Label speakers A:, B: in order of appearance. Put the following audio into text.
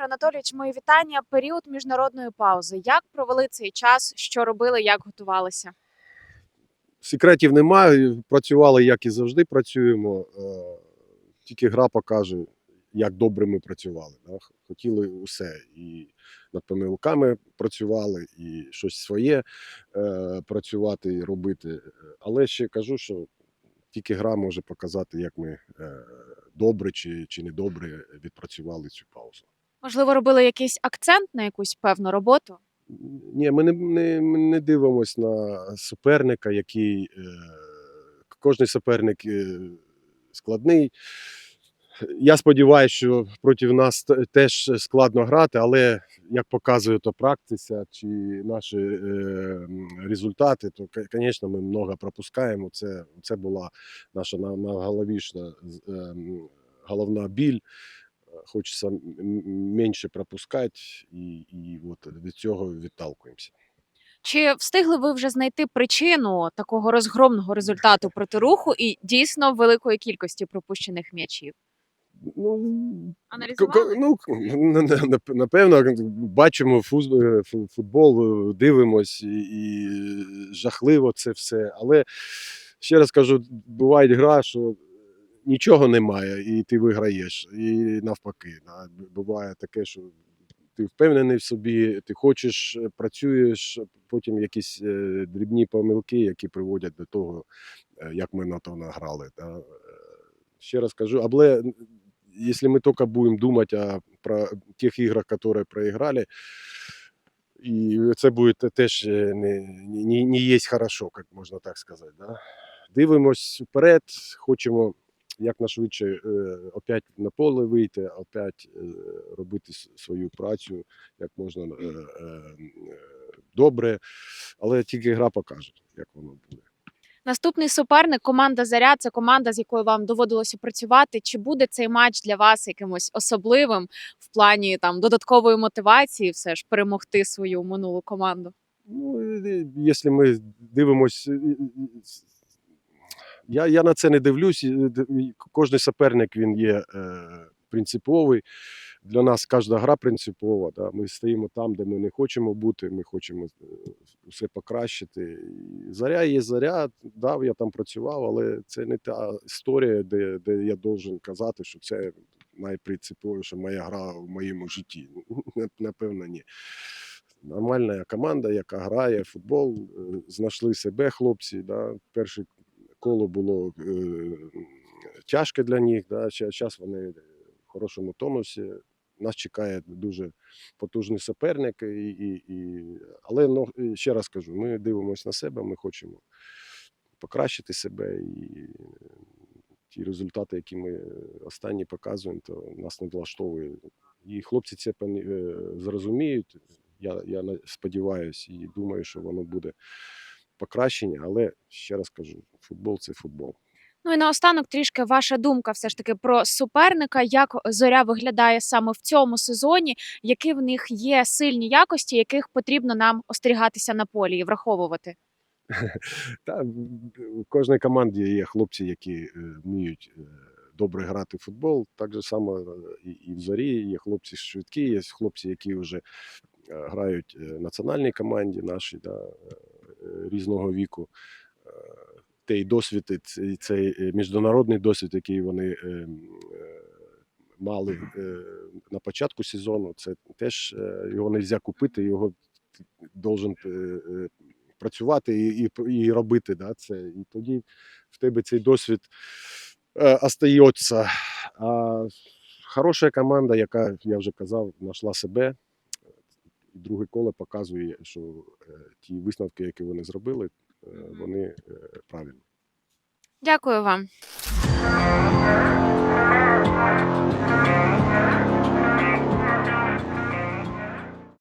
A: Анатолійович, мої вітання. Період міжнародної паузи. Як провели цей час? Що робили? Як готувалися?
B: Секретів немає. Працювали, як і завжди працюємо. Е, Тільки гра покаже, як добре ми працювали. Хотіли усе. І над помилками працювали, і щось своє е, працювати і робити. Але ще кажу, що тільки гра може показати, як ми е, добре чи, чи недобре відпрацювали цю паузу.
A: Можливо, робили якийсь акцент на якусь певну роботу?
B: Ні, ми не, не, не дивимося на суперника, який е, кожний суперник е, складний. Я сподіваюся, що проти нас теж складно грати, але як показує то практика чи наші е, результати, то, звісно, ми много пропускаємо. Це, це була наша на- найголовніша е, головна біль. Хочеться менше пропускати, і, і от від цього відталкуємося.
A: Чи встигли ви вже знайти причину такого розгромного результату проти руху і дійсно великої кількості пропущених м'ячів?
B: Ну,
A: Аналізували?
B: Ну, на- на- на- напевно, бачимо е, футбол, е, дивимось, і, і жахливо це все. Але ще раз кажу, буває гра, що нічого немає, і ти виграєш. І навпаки. Буває таке, що ти впевнений в собі, ти хочеш, е, працюєш, потім якісь е, дрібні помилки, які приводять до того, е, як ми на то награли. Ще раз кажу, але если мы только будем думать о про тех играх, которые проиграли, і це буде теж не, не, не є хорошо, як можна так сказати. Да? Дивимось вперед, хочемо якнайшвидше е, опять на поле вийти, опять е, робити свою працю як можна е, добре, але тільки гра покаже, як воно буде.
A: Наступний суперник команда Заря це команда, з якою вам доводилося працювати. Чи буде цей матч для вас якимось особливим в плані там додаткової мотивації, все ж перемогти свою минулу команду?
B: Ну, якщо ми дивимось, с- я, я на це не дивлюсь. е, Кожний суперник він є е, принциповий. Для нас кожна гра принципова. Да? Ми стоїмо там, де ми не хочемо бути. Ми хочемо е, все покращити. Заря є заря. Да, я там працював, але це не та історія, де, де я должен казати, що це найпринциповіша моя гра в моєму житті. Напевно, ні нормальна команда, яка грає в футбол, е, знайшли себе хлопці. Да. Перше коло було е, тяжке для них. Да. Зараз вони в хорошому тонусі. Нас чекає дуже потужний суперник. І, і, і... Але ну, ще раз кажу: ми дивимося на себе, ми хочемо покращити себе. І ті результати, які ми останні показуємо, то нас не влаштовує. І хлопці це е, зрозуміють. Я, я сподіваюся і думаю, що воно буде покращення, але ще раз кажу: футбол це футбол.
A: Ну і наостанок трішки ваша думка все ж таки про суперника, як зоря виглядає саме в цьому сезоні, які в них є сильні якості, яких потрібно нам остерігатися на полі і враховувати.
B: Та в- у кожної команді є хлопці, які е, вміють е, добре грати в футбол. Так же само е, і, в зорі є хлопці швидкі, є хлопці, які вже грають в національній команді нашій да, різного віку. Е, Той досвід, цей, е, міжнародний досвід, який вони е, мали на початку сезону, це теж його не можна купити, його должен працювати і, і, і робити да, це. І тоді в тебе цей досвід остається. А хороша команда, яка, я вже казав, знайшла себе. І друге коло показує, що е, ті висновки, які вони зробили, е, вони е, правильні.
A: Дякую вам.